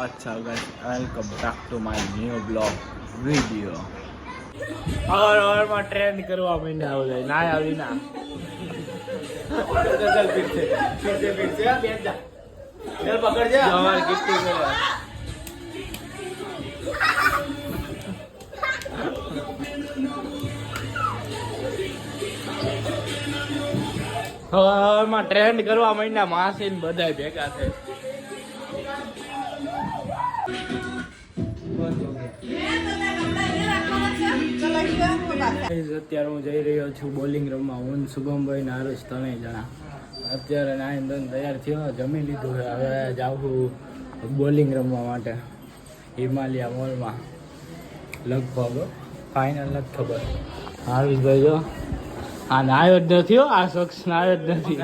what's up guys? Welcome back to my new vlog video. હવાર હવારમાં train કરવા માંડ્યા આવે ના આવી ના. ચાલ પીછે પીછે આ બેસ જા. ચાલ પકડ જા અમાર કિટ્ટી કરે હવારમાં ટ્રેન્ડ કરવા માંડ્યા માસી ને બધા ભેગા છે Guys, અત્યારે હું જઈ રહ્યો છું બોલિંગ રમવા. હું શુભમભાઈ ને આરુષ ત્રણેય જણા. અત્યારે નાઈન ધન તૈયાર થયો. જમી લીધું. હવે જાઉં બોલિંગ રમવા માટે હિમાલયા મોલમાં. લગભગ ફાઇનલ નથી ખબર. આરુષભાઈ જો, આ નાયો જ નથી આ શખ્સ નાયો જ નથી.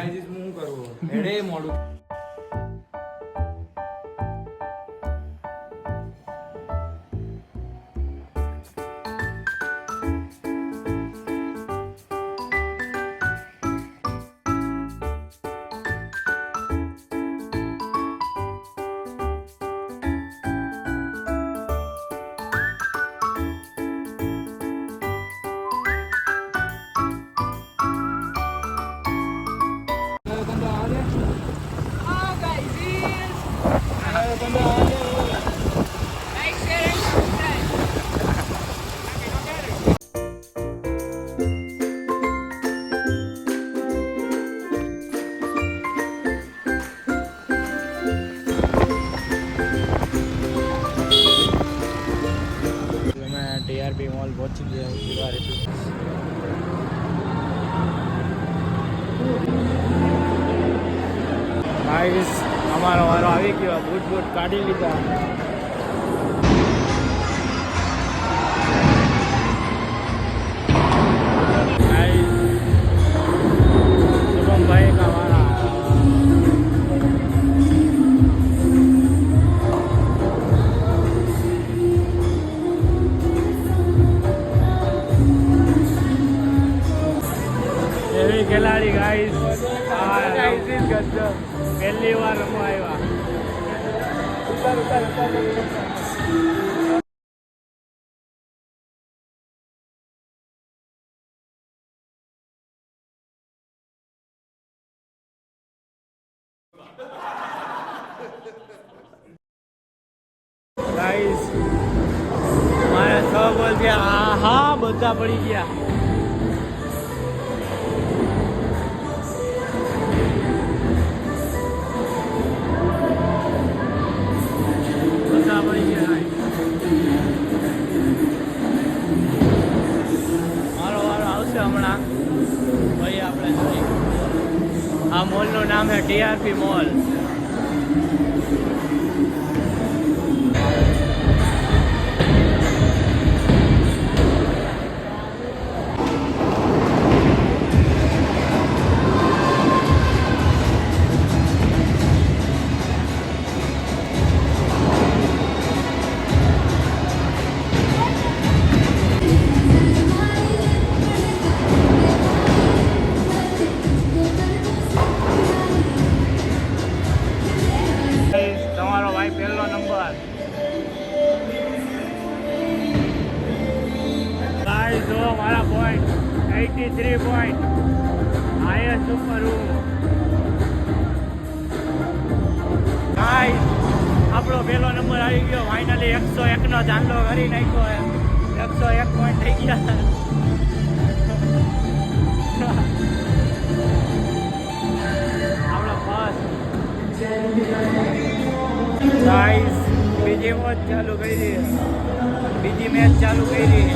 ગાઈસ અમારો વારો આવી ગયો. બૂટ બૂટ કાઢી લીધા. Guys, એવી ખેલાડી ગાઈસ પહેલી વાર રમવા આવ્યા. ગાઈસ મારા છ બોલ ગયા હા બધા પડી ગયા. બધા પડી મારો વારો આવશે હમણાં. ભાઈ આપણે આ મોલનું નામ છે ટીઆરપી મોલ. જો મારા પોઈન્ટ 83 પોઈન્ટ હાઈએસ્ટ ઉપર આપણો પહેલો નંબર આવી ગયો. ફાઇનલી 101 નો ચાંદલો કરી નાખ્યો એકસો એક પોઈન્ટ થઈ ગયા. આપણો ફર્સ્ટ ગાઈસ બીજી મેચ ચાલુ કરી. બીજી મેચ ચાલુ કરી.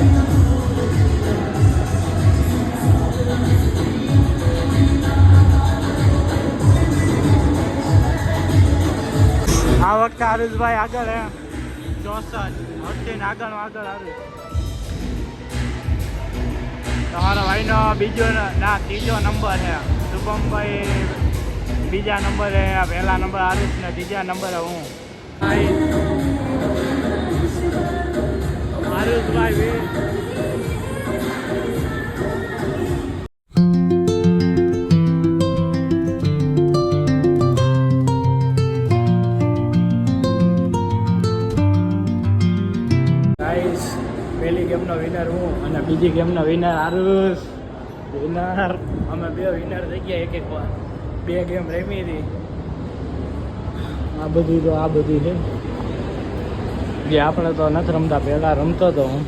આ વખતે આરુષભાઈ આગળ હે. ચોસઠ. વખતે આગળ આગળ આરુષ તમારા ભાઈનો બીજો ના ત્રીજો નંબર છે શુભમભાઈ બીજા નંબરે પહેલા નંબર આરુષ ને ત્રીજા નંબરે હું. પહેલી ગેમનો વિનર હું અને બીજી ગેમનો વિનર આરુષ. વિનર અમે બે વિનર થઈ ગયા એક એક વાર. બે ગેમ રમી હતી. આ બધી તો આ બધી છે. જે આપણે તો નથી રમતા પહેલાં રમતો તો હું.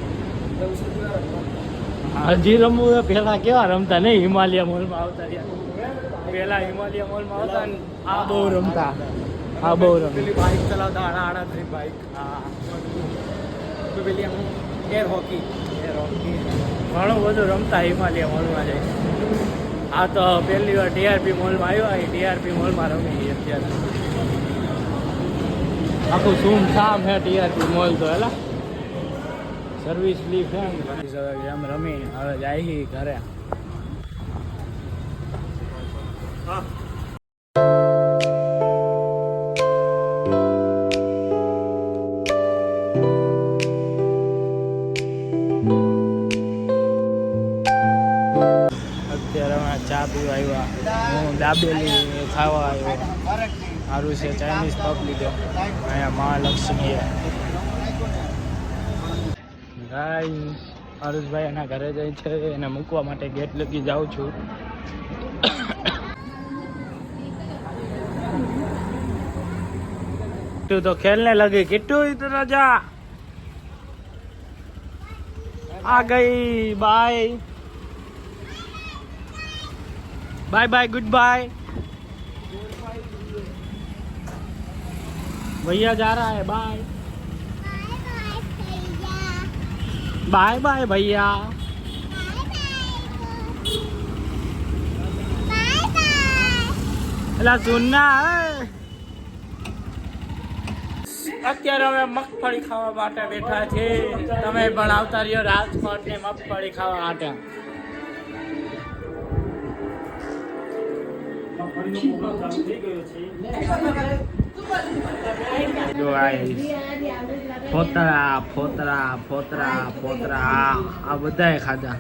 હજી રમવું પહેલાં કેવા રમતા? નહીં હિમાલય મોલમાં આવતા રહ્યા. પહેલાં હિમાલય મોલમાં આવતા ને આ બહુ રમતા. આ બહુ રમતા. પેલી બાઇક ચલાવતા આડા આડા બાઇક હા. પેલી આમ એર હોકી. ઘણું બધું રમતા હિમાલય મોલમાં જાય. આ તો પહેલી વાર ટીઆરપી મોલમાં આવ્યો એ ટીઆરપી મોલમાં રમી અત્યારે. આખું સૂમ સામ હે ટીઆરપી મોલ તો હેલા. સર્વિસ લી ફેમ એમ રમી હવે જાય હી ઘરે. અત્યારે ઇટલી ખાવા આવ્યો. સારું છે ચાઇનીઝ પબ લીધો. અહીંયા મહાલક્ષ્મી ગાય હરુષભાઈ એના ઘરે જાય છે, એને મૂકવા માટે ગેટ લગી જાઉં છું. કિટ્ટુ તો ખેલને લગી. કેટલું ઇધર જા આ ગઈ bye bye bye good bye भैया जा रहा है बाय बाय बाय भैया એલા સુનના અત્યારે અમે મગફળી ખાવા માટે બેઠા છે તમે પણ આવતા રહ્યો રાજકોટ ને મગફળી ખાવા માટે જો ફોતરા ફોતરા ફોતરા ફોતરા. આ બધાએ ખાધા.